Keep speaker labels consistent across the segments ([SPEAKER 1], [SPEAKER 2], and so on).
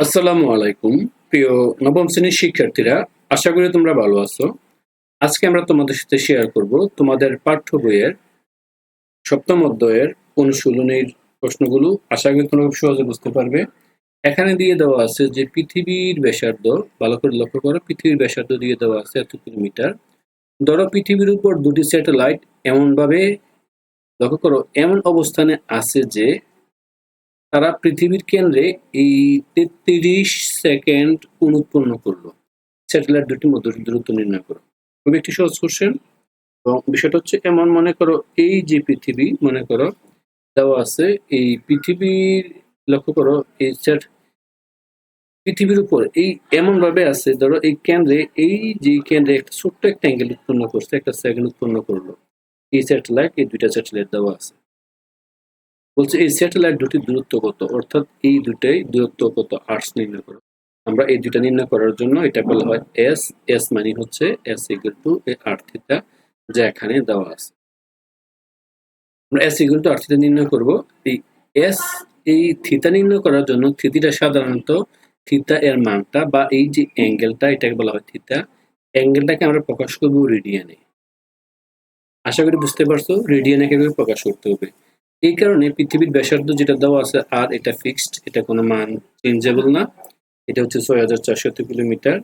[SPEAKER 1] আসসালামু আলাইকুম, প্রিয় নবম শ্রেণির শিক্ষার্থীরা, আশা করি তোমরা ভালো আছো। আজকে আমরা তোমাদের সাথে শেয়ার করব তোমাদের পাঠ্য বইয়ের সপ্তম অধ্যায়ের অনুশীলনীর প্রশ্নগুলো। আশা করি তোমরা খুব সহজে বুঝতে পারবে। এখানে দিয়ে দেওয়া আছে যে পৃথিবীর ব্যাসার্ধ, ভালো করে লক্ষ্য করো, পৃথিবীর ব্যাসার্ধ দিয়ে দেওয়া আছে এত কিলোমিটার। ধরো পৃথিবীর উপর দুটি স্যাটেলাইট এমনভাবে, লক্ষ্য করো, এমন অবস্থানে আছে যে তারা পৃথিবীর কেন্দ্রে এই তেত্রিশ সেকেন্ড কোণ উৎপন্ন করল। স্যাটেলাইট দুটির মধ্যে দূরত্ব নির্ণয় করো। খুবই একটি সহজ কোশ্চেন এবং বিষয়টা হচ্ছে এমন, মনে করো, এই যে পৃথিবী, মনে করো, দেওয়া আছে, এই পৃথিবীর, লক্ষ্য করো, এই স্যাট, পৃথিবীর উপর এই এমন ভাবে আছে, ধরো, এই কেন্দ্রে, এই যে কেন্দ্রে একটা ছোট্ট একটা অ্যাঙ্গেল উৎপন্ন করছে, একটা সেকেন্ড উৎপন্ন করল। এই স্যাটেলাইট, এই দুইটা স্যাটেলাইট দেওয়া আছে। বলছে, এই স্যাটেলাইট দুটির দূরত্ব কত? অর্থাৎ এই দুটাই দূরত্ব কত? আর্টস নির্ণয় করো। আমরা এই দুটা নির্ণয় করার জন্য এটা বলা হয় এস এস মানে হচ্ছে S equal to R theta যা এখানে দেওয়া আছে। আমরা S equal to R theta নির্ণয় করব। এই এস এই থিতা নির্ণয় করার জন্য থিতিটা সাধারণত থিতা এর মানটা বা এই যে অ্যাঙ্গেলটা এটাকে বলা হয় থিতা অ্যাঙ্গেলটাকে আমরা প্রকাশ করব রেডিয়ানে। আশা করি বুঝতে পারছ? রেডিয়ানে কীভাবে প্রকাশ করতে হবে। এই কারণে পৃথিবীর ব্যাসার্ধ যেটা দেওয়া আছে, আর এটা ফিক্সড এটা কোনো মান চেঞ্জেবল না। এটা হচ্ছে ছয় হাজার চারশত কিলোমিটার।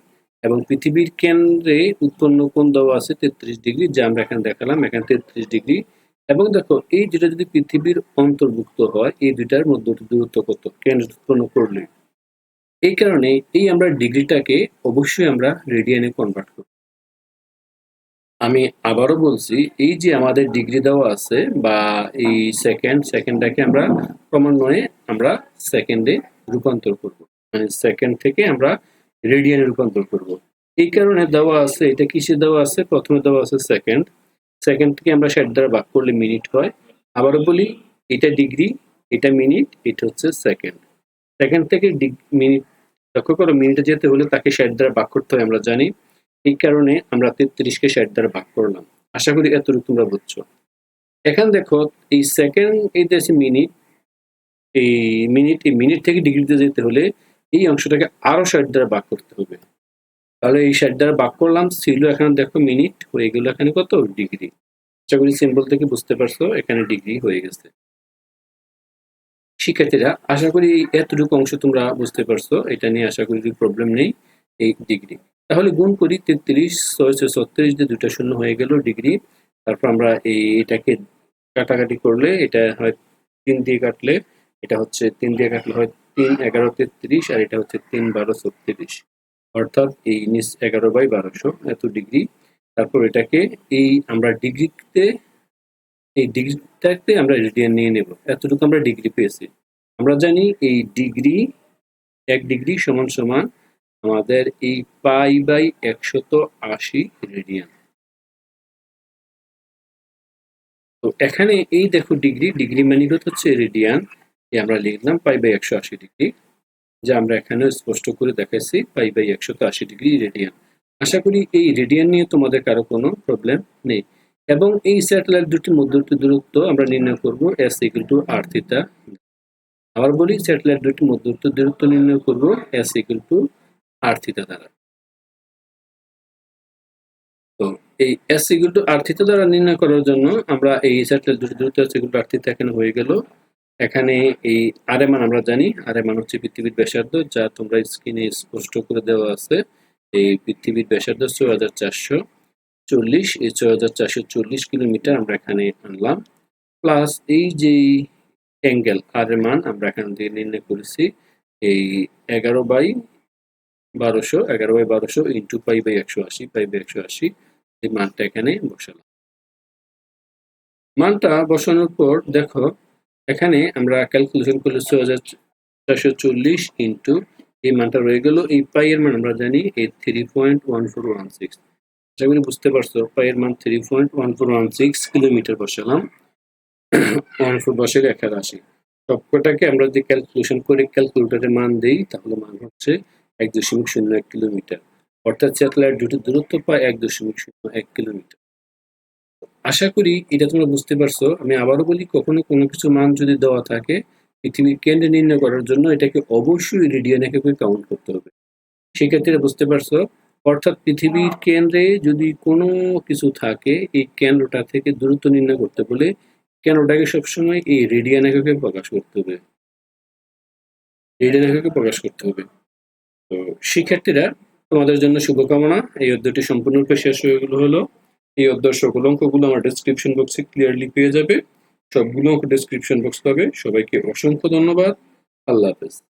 [SPEAKER 1] এবং পৃথিবীর কেন্দ্রে উৎপন্ন কোণ দেওয়া আছে তেত্রিশ ডিগ্রি, যা আমরা এখানে দেখালাম। এখানে তেত্রিশ ডিগ্রি। এবং দেখো, এই দুটা যদি পৃথিবীর অন্তর্ভুক্ত হয়, এই দুইটার মধ্যে দূরত্ব কত? কেন্দ্র উৎপন্ন করলে। এই কারণে এই আমরা ডিগ্রিটাকে অবশ্যই আমরা রেডিয়ানে কনভার্ট করব। আমি আবারও বলছি, এই যে আমাদের ডিগ্রি দেওয়া আছে বা এই সেকেন্ড সেকেন্ডটাকে আমরা ক্রমান্বয়ে আমরা সেকেন্ডে রূপান্তর করব। মানে সেকেন্ড থেকে আমরা রেডিয়ানে রূপান্তর করব। এই কারণে দেওয়া আছে, এটা কিসে দেওয়া আছে? প্রথমে দেওয়া আছে সেকেন্ড সেকেন্ড থেকে আমরা ষাট দ্বারা ভাগ করলে মিনিট হয়। আবারও বলি, এটা ডিগ্রি, এটা মিনিট এটা হচ্ছে সেকেন্ড সেকেন্ড থেকে মিনিট লক্ষ্য করো মিনিটে যেতে হলে তাকে ষাট দ্বারা ভাগ করতে হয়, আমরা জানি। এই কারণে আমরা তেত্রিশকে ষাট দ্বারা ভাগ করলাম। আশা করি এতটুকু তোমরা বুঝছ। এখন দেখো, এই সেকেন্ড এই দেশে মিনিট এই মিনিট এই মিনিট থেকে ডিগ্রিতে যেতে হলে এই অংশটাকে আরও ষাট দ্বারা ভাগ করতে হবে। তাহলে এই ষাট দ্বারা ভাগ করলাম, ছিল এখানে দেখো মিনিট হয়ে গেল এখানে কত? ডিগ্রি আশা করি সিম্বল থেকে বুঝতে পারছ, এখানে ডিগ্রি হয়ে গেছে। শিক্ষার্থীরা, আশা করি এতটুকু অংশ তোমরা বুঝতে পারছ, এটা নিয়ে আশা করি প্রবলেম নেই, এই ডিগ্রি তাহলে গুণ করি তেত্রিশ ছয় ছয় ছত্রিশ দিয়ে দুটা শূন্য হয়ে গেল ডিগ্রি। তারপর আমরা এই এটাকে কাটাকাটি করলে এটা হয় তিন দিয়ে কাটলে, এটা হচ্ছে তিন দিয়ে কাটলে হয় তিন, এগারো, তেত্রিশ আর এটা হচ্ছে তিন, বারো, ছত্রিশ। অর্থাৎ এই নিচ এগারো বাই বারোশো, এত ডিগ্রি। তারপর এটাকে এই আমরা ডিগ্রিতে, এই ডিগ্রিটাতে আমরা রেডিয়ান নিয়ে নেব। এতটুকু আমরা ডিগ্রি পেয়েছি। আমরা জানি এই ডিগ্রি এক ডিগ্রি সমান সমান আমাদের এই পাই বাই একশত আশি রেডিয়ান। তো এখানে এই দেখো ডিগ্রি ডিগ্রি মানে হচ্ছে রেডিয়ান। আমরা লিখলাম পাই বাই একশো আশি ডিগ্রি, যা আমরা এখানে স্পষ্ট করে দেখাইছি, পাই বাই একশত আশি ডিগ্রি রেডিয়ান। আশা করি এই রেডিয়ান নিয়ে তোমাদের কারও কোনো প্রবলেম নেই। এবং এই স্যাটেলাইট দুটির মধ্যবর্তী দূরত্ব আমরা নির্ণয় করব, S equal to R theta আবার বলি স্যাটেলাইট দুটির মধ্যবর্তী দূরত্ব নির্ণয় করব, এস ইকুয়াল টু আর দ্বারা। তো এই এস ইকুয়াল টু দ্বারা নির্ণয় করার জন্য আমরা এই দুটি দূরত্ব এস ইকুয়াল টু এখানে হয়ে গেল। এখানে এই আর মান আমরা জানি। আর মান হচ্ছে পৃথিবীর ব্যাসার্ধ, যা তোমরা স্ক্রিনে স্পষ্ট করে দেওয়া আছে। এই পৃথিবীর ব্যাসার্ধ ছয় হাজার চারশো চল্লিশ, এই ছয় হাজার চারশো চল্লিশ কিলোমিটার আমরা এখানে আনলাম। প্লাস এই যে অ্যাঙ্গেল আর মান আমরা এখান থেকে নির্ণয় করেছি, এই এগারো বাই বারোশো, এগারো বাই বারোশো ইন্টু পাই বাই একশো আশি পাই বাই একশো আশি। এই মানটা এখানে বসালাম। মানটা বসানোর পর দেখো, এখানে আমরা ক্যালকুলেশন করলে ছয় হাজার চারশো চল্লিশ ইন্টু এই মানটা রয়ে গেল। এই পাই এর মান আমরা জানি, এই three point one four one six আশা করি বুঝতে পারছ পাই এর মান three point one four one six kilometre বসালাম। ওয়ান ফোর বসে এক আশি সবকটাকে আমরা যদি ক্যালকুলেশন করে ক্যালকুলেটারে মান দিই, তাহলে মান হচ্ছে এক দশমিক শূন্য এক কিলোমিটার। অর্থাৎ স্যাটেলাইট দুটির দূরত্ব পায় এক দশমিক শূন্য এক কিলোমিটার। আশা করি এটা তোমরা বুঝতে পারছ। আমি আবারও বলি, কখনো কোনো কিছু মান যদি দেওয়া থাকে, পৃথিবীর কেন্দ্রে নির্ণয় করার জন্য এটাকে অবশ্যই রেডিয়ান এককে কাউন্ট করতে হবে। সেক্ষেত্রে বুঝতে পারছ, অর্থাৎ পৃথিবীর কেন্দ্রে যদি কোনো কিছু থাকে, এই কেন্দ্রটা থেকে দূরত্ব নির্ণয় করতে বলে কেন্দ্রটাকে সবসময় এই রেডিয়ান এককে প্রকাশ করতে হবে। রেডিয়ান এককে প্রকাশ করতে হবে। তো শিক্ষার্থীরা, তোমাদের জন্য শুভকামনা। এই অধ্যায়টি সম্পূর্ণরূপে শেষ হয়ে গেলো হলো। এই অধ্যায়ের সকল অঙ্কগুলো আমার ডেসক্রিপশন বক্সে ক্লিয়ারলি পেয়ে যাবে। সবগুলো অঙ্ক ডেসক্রিপশন বক্স পাবে। সবাইকে অসংখ্য ধন্যবাদ। আল্লাহ হাফেজ।